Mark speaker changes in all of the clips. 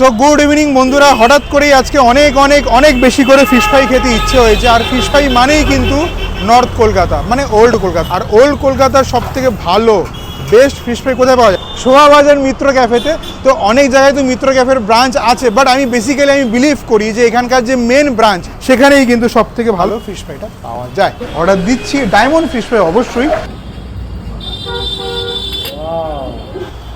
Speaker 1: So good evening বন্ধুরা। হঠাৎ করেই আজকে অনেক অনেক অনেক বেশি করে ফিশ ফ্রাই খেতে ইচ্ছে হয়েছে। আর ফিশ ফ্রাই মানেই কিন্তু নর্থ কলকাতা মানে ওল্ড কলকাতা। আর ওল্ড কলকাতার সব থেকে ভালো বেস্ট ফিশ ফ্রাই কোথায় পাওয়া যায়? শোভাবাজার মিত্র ক্যাফেতে। তো অনেক জায়গায় তো মিত্র ক্যাফের ব্রাঞ্চ আছে বাট আমি বেসিক্যালি আমি বিলিভ করি যে এখানকার যে মেন ব্রাঞ্চ সেখানেই কিন্তু সব থেকে ভালো ফিশ ফ্রাইটা পাওয়া যায়। অর্ডার দিচ্ছি ডায়মন্ড ফিশ ফ্রাই অবশ্যই।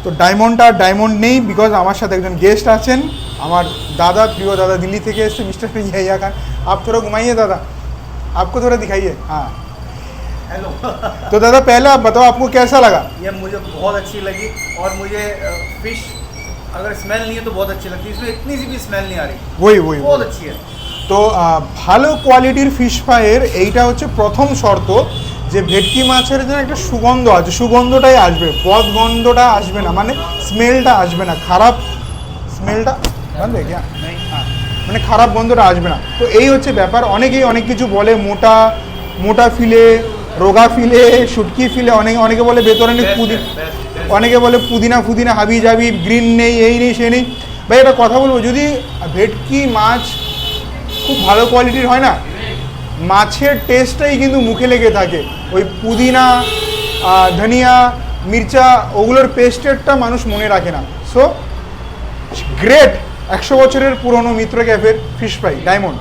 Speaker 1: তো ডায়মন্ডটা ডায়মন্ড নেই বিকজ আমার সাথে একজন গেস্ট আছেন আমার दादा प्रिय दादा दिल्ली থেকে এসছে मिस्टर यहिया खान आप थोड़ा घुमाइए दादा आपको थोड़ा दिखाइए हाँ
Speaker 2: हेलो
Speaker 1: तो दादा पहले आप बताओ आपको कैसा लगा
Speaker 2: ये मुझे बहुत अच्छी लगी और मुझे फिश अगर स्मेल नहीं है तो बहुत अच्छी लगती है इसमें इतनी सी भी स्मेल नहीं आ रही
Speaker 1: वही वही
Speaker 2: बहुत अच्छी है
Speaker 1: তো আহ, ভালো কোয়ালিটির ফিশ ফ্রাইয়ের এইটা হচ্ছে প্রথম শর্ত যে ভেটকি মাছের যেন একটা সুগন্ধ আছে সুগন্ধটাই আসবে পদ গন্ধটা আসবে না মানে স্মেলটা আসবে না খারাপ স্মেলটা কি? হ্যাঁ। মানে খারাপ গন্ধটা আসবে না। তো এই হচ্ছে ব্যাপার অনেকেই অনেক কিছু বলে মোটা মোটা ফিলে রোগা ফিলে শুটকি ফিলে অনেকে অনেকে বলে ভেতরে নেই
Speaker 2: Best,
Speaker 1: পুদি
Speaker 2: best, best.
Speaker 1: অনেকে বলে পুদিনা ফুদিনা হাবি জাবি গ্রিন নেই এই নেই সে নেই। ভাই একটা কথা বলব যদি ভেটকি মাছ খুব ভালো কোয়ালিটির হয় না মাছের টেস্টটাই কিন্তু মুখে লেগে থাকে। ওই পুদিনা ধনিয়া, মির্চা, ওগুলোর পেস্টেরটা মানুষ মনে রাখে না। সো গ্রেট একশো বছরের পুরনো মিত্র ক্যাফের ফিশ ফ্রাই ডায়মন্ড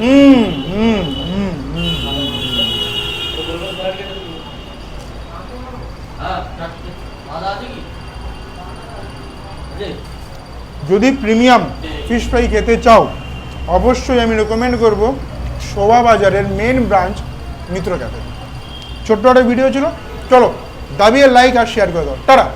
Speaker 1: হুম হুম যদি প্রিমিয়াম ফিশ ফ্রাই খেতে চাও অবশ্যই আমি রেকমেন্ড করব শোভা বাজারের মেন ব্রাঞ্চ মিত্র ক্যাফে ছোট্ট একটা ভিডিও ছিল। চলো, দাবিয়ে লাইক আর শেয়ার করে দাও। টাটা।